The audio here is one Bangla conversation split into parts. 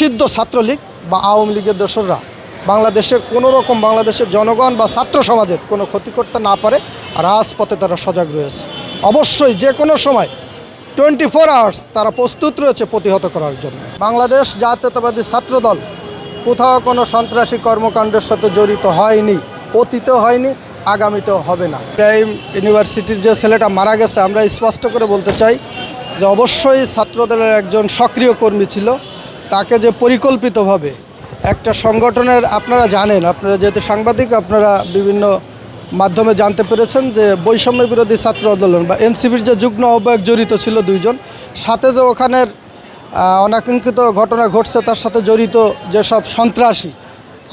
নিষিদ্ধ ছাত্রলীগ বা আওয়ামী লীগের দোসররা বাংলাদেশের কোনো রকম বাংলাদেশের জনগণ বা ছাত্র সমাজের কোনো ক্ষতি করতে না পারে, রাজপথে তারা সজাগ রয়েছে। অবশ্যই যে কোনো সময় টোয়েন্টি ফোর আওয়ার্স তারা প্রস্তুত রয়েছে প্রতিহত করার জন্য। বাংলাদেশ জাতীয়তাবাদী ছাত্রদল কোথাও কোনো সন্ত্রাসী কর্মকাণ্ডের সাথে জড়িত হয়নি, অতীতেও হয়নি, আগামীতেও হবে না। প্রাইম ইউনিভার্সিটির যে ছেলেটা মারা গেছে, আমরা স্পষ্ট করে বলতে চাই যে অবশ্যই ছাত্রদলের একজন সক্রিয় কর্মী ছিল। তাকে যে পরিকল্পিতভাবে একটা সংগঠনের, আপনারা জানেন, আপনারা যেহেতু সাংবাদিক, আপনারা বিভিন্ন মাধ্যমে জানতে পেরেছেন যে বৈষম্য বিরোধী ছাত্র আন্দোলন বা এনসিপির যে যুগ্ম আহ্বায়ক জড়িত ছিল দুইজন, সাথে যে ওখানের অনাকাঙ্ক্ষিত ঘটনা ঘটছে তার সাথে জড়িত যেসব সন্ত্রাসী,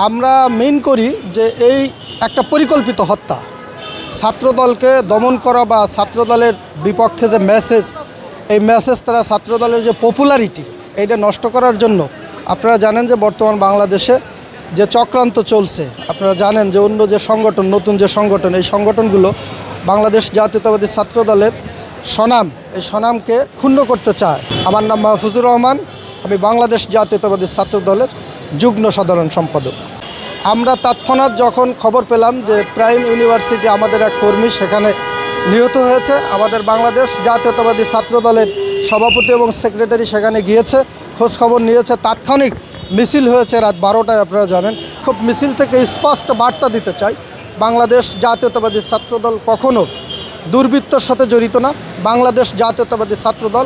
আমরা মেন করি যে এই একটা পরিকল্পিত হত্যা। ছাত্রদলকে দমন করা বা ছাত্রদলের বিপক্ষে যে মেসেজ এই মেসেজ তারা ছাত্রদলের যে পপুলারিটি এইটা নষ্ট করার জন্য আপনারা জানেন যে বর্তমান বাংলাদেশে যে চক্রান্ত চলছে, আপনারা জানেন যে অন্য যে সংগঠন, নতুন যে সংগঠন, এই সংগঠনগুলো বাংলাদেশ জাতীয়তাবাদী ছাত্রদলের স্বনাম এই স্বনামকে ক্ষুণ্ণ করতে চায়। আমার নাম মাহফুজুর রহমান, আমি বাংলাদেশ জাতীয়তাবাদী ছাত্রদলের যুগ্ম সাধারণ সম্পাদক। আমরা তৎক্ষণাৎ যখন খবর পেলাম যে প্রাইম ইউনিভার্সিটি আমাদের এক কর্মী সেখানে নিহত হয়েছে। আমাদের বাংলাদেশ জাতীয়তাবাদী ছাত্র দলের সভাপতি এবং সেক্রেটারি সেখানে গিয়েছে। খোঁজ খবর নিয়েছে। তাৎক্ষণিক মিছিল হয়েছে রাত বারোটায়, আপনারা জানেন। খুব মিছিল থেকে স্পষ্ট বার্তা দিতে চাই। বাংলাদেশ জাতীয়তাবাদী ছাত্রদল কখনো দুর্বৃত্তর সাথে জড়িত না। বাংলাদেশ জাতীয়তাবাদী ছাত্রদল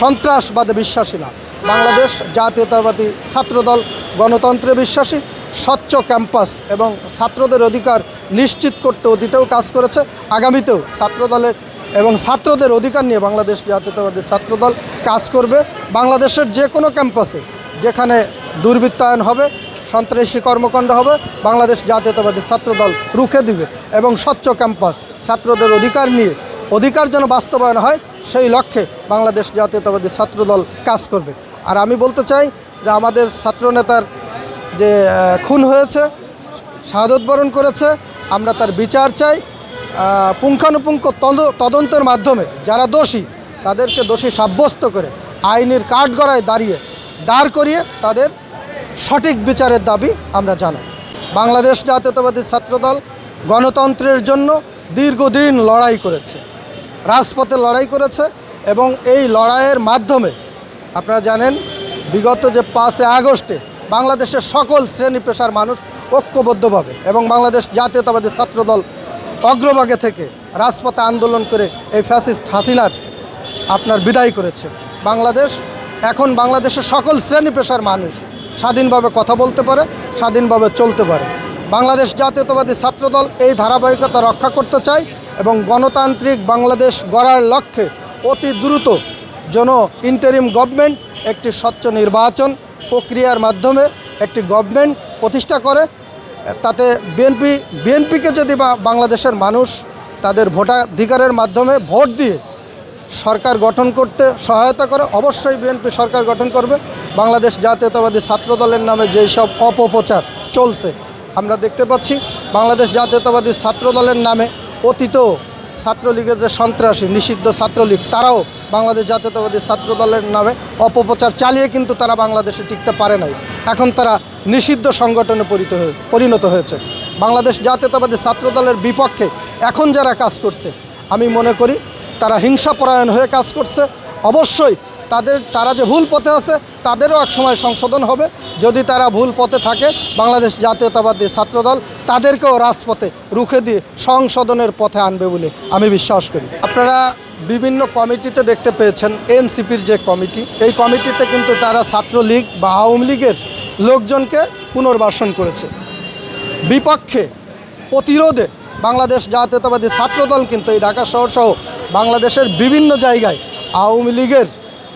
সন্ত্রাসবাদে বিশ্বাসী না। বাংলাদেশ জাতীয়তাবাদী ছাত্রদল গণতন্ত্রে বিশ্বাসী। স্বচ্ছ ক্যাম্পাস এবং ছাত্রদের অধিকার নিশ্চিত করতে অতীতেও কাজ করেছে। আগামীতেও ছাত্রদলের এবং ছাত্রদের অধিকার নিয়ে বাংলাদেশ জাতীয়তাবাদী ছাত্রদল কাজ করবে। বাংলাদেশের যে কোনো ক্যাম্পাসে যেখানে দুর্বৃত্তায়ন হবে, সন্ত্রাসী কর্মকাণ্ড হবে, বাংলাদেশ জাতীয়তাবাদী ছাত্রদল রুখে দিবে এবং স্বচ্ছ ক্যাম্পাস, ছাত্রদের অধিকার নিয়ে, অধিকার যেন বাস্তবায়ন হয়, সেই লক্ষ্যে বাংলাদেশ জাতীয়তাবাদী ছাত্রদল কাজ করবে। আর আমি বলতে চাই যে আমাদের ছাত্রনেতার যে খুন হয়েছে, শাহাদত বরণ করেছে, আমরা তার বিচার চাই। পুঙ্খানুপুঙ্খ তদ- তদন্তের মাধ্যমে যারা দোষী, তাদেরকে দোষী সাব্যস্ত করে আইনের কাঠগড়ায় দাঁড়িয়ে দাঁড় করিয়ে তাদের সঠিক বিচারের দাবি আমরা জানাই। বাংলাদেশ জাতীয়তাবাদী ছাত্রদল গণতন্ত্রের জন্য দীর্ঘদিন লড়াই করেছে। রাজপথে লড়াই করেছে এবং এই লড়াইয়ের মাধ্যমে, আপনারা জানেন, বিগত যে পাঁচে আগস্টে বাংলাদেশের সকল শ্রেণি পেশার মানুষ ঐক্যবদ্ধভাবে এবং বাংলাদেশ জাতীয়তাবাদী ছাত্রদল অগ্রভাগে থেকে রাজপথে আন্দোলন করে এই ফ্যাসিস্ট হাসিনার আপনার বিদায় করেছে। বাংলাদেশ এখন বাংলাদেশের সকল শ্রেণি পেশার মানুষ স্বাধীনভাবে কথা বলতে পারে, স্বাধীনভাবে চলতে পারে। বাংলাদেশ জাতীয়তাবাদী ছাত্রদল এই ধারাবাহিকতা রক্ষা করতে চায় এবং গণতান্ত্রিক বাংলাদেশ গড়ার লক্ষ্যে অতি দ্রুত যেন ইন্টারিম গভর্নমেন্ট একটি স্বচ্ছ নির্বাচন প্রক্রিয়ার মাধ্যমে একটি গভর্নমেন্ট প্রতিষ্ঠা করে, তাতে বিএনপি বিএনপিকে যদি বা বাংলাদেশের মানুষ তাদের ভোটাধিকারের মাধ্যমে ভোট দিয়ে সরকার গঠন করতে সহায়তা করে, অবশ্যই বিএনপি সরকার গঠন করবে। বাংলাদেশ জাতীয়তাবাদী ছাত্র দলের নামে যেই সব অপপ্রচার চলছে, আমরা দেখতে পাচ্ছি, বাংলাদেশ জাতীয়তাবাদী ছাত্র দলের নামে অতীতেও ছাত্রলীগের যে সন্ত্রাসী, নিষিদ্ধ ছাত্রলীগ, তারাও বাংলাদেশ জাতীয়তাবাদী ছাত্র দলের নামে অপপ্রচার চালিয়ে কিন্তু তারা বাংলাদেশে টিকতে পারে নাই। এখন তারা নিষিদ্ধ সংগঠনে পরিত হয়ে, পরিণত হয়েছে। বাংলাদেশ জাতীয়তাবাদী ছাত্র দলের বিপক্ষে এখন যারা কাজ করছে, আমি মনে করি তারা হিংসাপরায়ণ হয়ে কাজ করছে। অবশ্যই তাদের, তারা যে ভুল পথে আছে, তাদেরও এক সময় সংশোধন হবে। যদি তারা ভুল পথে থাকে, বাংলাদেশ জাতীয়তাবাদী ছাত্রদল তাদেরকেও রাজপথে রুখে দিয়ে সংশোধনের পথে আনবে বলে আমি বিশ্বাস করি। আপনারা বিভিন্ন কমিটিতে দেখতে পেয়েছেন, এনসিপির যে কমিটি, এই কমিটিতে কিন্তু তারা ছাত্রলীগ বা আওয়ামী লীগের লোকজনকে পুনর্বাসন করেছে। বিপক্ষে প্রতিরোধে বাংলাদেশ জাতীয়তাবাদী ছাত্রদল কিন্তু এই ঢাকা শহর সহ বাংলাদেশের বিভিন্ন জায়গায় আওয়ামী লীগের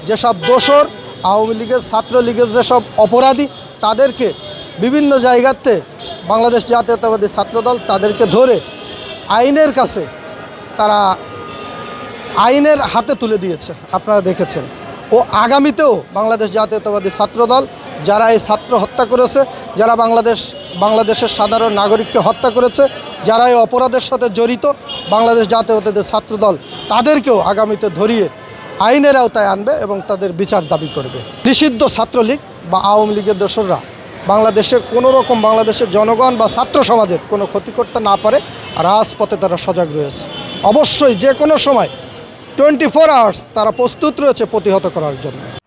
যেসব দোসর আওয়ামী লীগের ছাত্রলীগের যেসব অপরাধী, তাদেরকে বিভিন্ন জায়গাতে বাংলাদেশ জাতীয়তাবাদী ছাত্রদল তাদেরকে ধরে আইনের কাছে তারা আইনের হাতে তুলে দিয়েছে। আপনারা দেখেছেন। ও আগামীতেও বাংলাদেশ জাতীয়তাবাদী ছাত্রদল, যারা এই ছাত্র হত্যা করেছে, যারা বাংলাদেশ, বাংলাদেশের সাধারণ নাগরিককে হত্যা করেছে, যারা এই অপরাধের সাথে জড়িত, বাংলাদেশ জাতীয়তাবাদী ছাত্রদল তাদেরকেও আগামীতে ধরিয়ে আইনের আওতায় আনবে এবং তাদের বিচার দাবি করবে। নিষিদ্ধ ছাত্রলীগ বা আওয়ামী লীগের দোসররা বাংলাদেশের কোনো রকম বাংলাদেশের জনগণ বা ছাত্র সমাজের কোনো ক্ষতি করতে না পারে, রাজপথে তারা সজাগ রয়েছে। অবশ্যই যে কোনো সময় টোয়েন্টি ফোর আওয়ার্স তারা প্রস্তুত রয়েছে প্রতিহত করার জন্য।